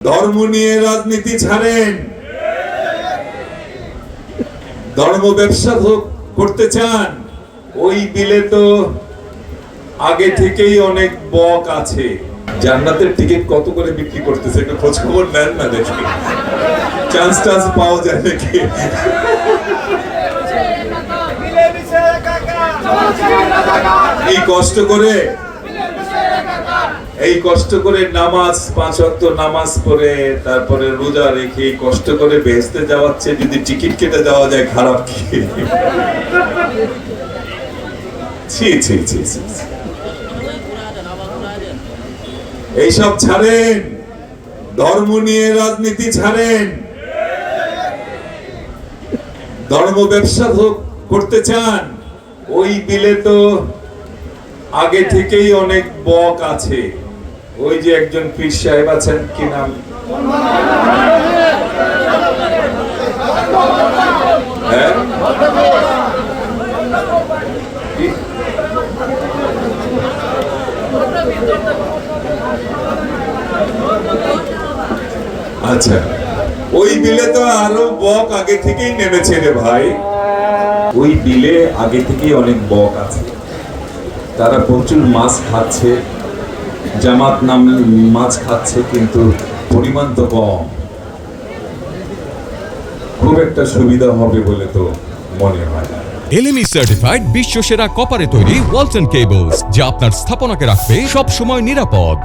ধর্ম নিয়ে রাজনীতি ছাড়েন। ধর্ম ব্যবসা করতে চান। ওই বিলে তো আগে থেকেই অনেক বক আছে। জান্নাতের টিকিট কত করে বিক্রি করতেছে একটু খোঁজ খবর নেন না দেখি। চান্স টান্স পাওয়া যায় নাকি? এই কষ্ট করে এই কষ্ট করে নামাজ, পাঁচ ওয়াক্ত নামাজ পড়ে, তারপরে রোজা রেখে কষ্ট করে বেহেস্তে যাওয়াচ্ছে যদি টিকিট কেটে যাওয়া যায়, খারাপ কি। এইসব ছাড়েন। ধর্ম নিয়ে রাজনীতি ছাড়েন। ধর্ম ব্যবসা করতে চান। ওই বিলে তো আগে থেকেই অনেক বক আছে। ওই যে একজন পীর সাহেব আছেন, কি নাম? হ্যাঁ? আচ্ছা ওই বিলে তো আরও বক আগে থেকেই নেমেছে রে ভাই। ওই বিলে আগে থেকেই অনেক বক আছে। তারা প্রচুর মাছ খাচ্ছে। জামাত নাম মাছ খাচ্ছে, কিন্তু পরিমাণ তো কম। খুব একটা সুবিধা হবে বলে তো মনে হয় না। এলএমই সার্টিফাইড বিশ্ব সেরা কপারে তৈরি ওয়ালটন কেবলস যা আপনার স্থাপনাকে রাখবে সবসময় নিরাপদ।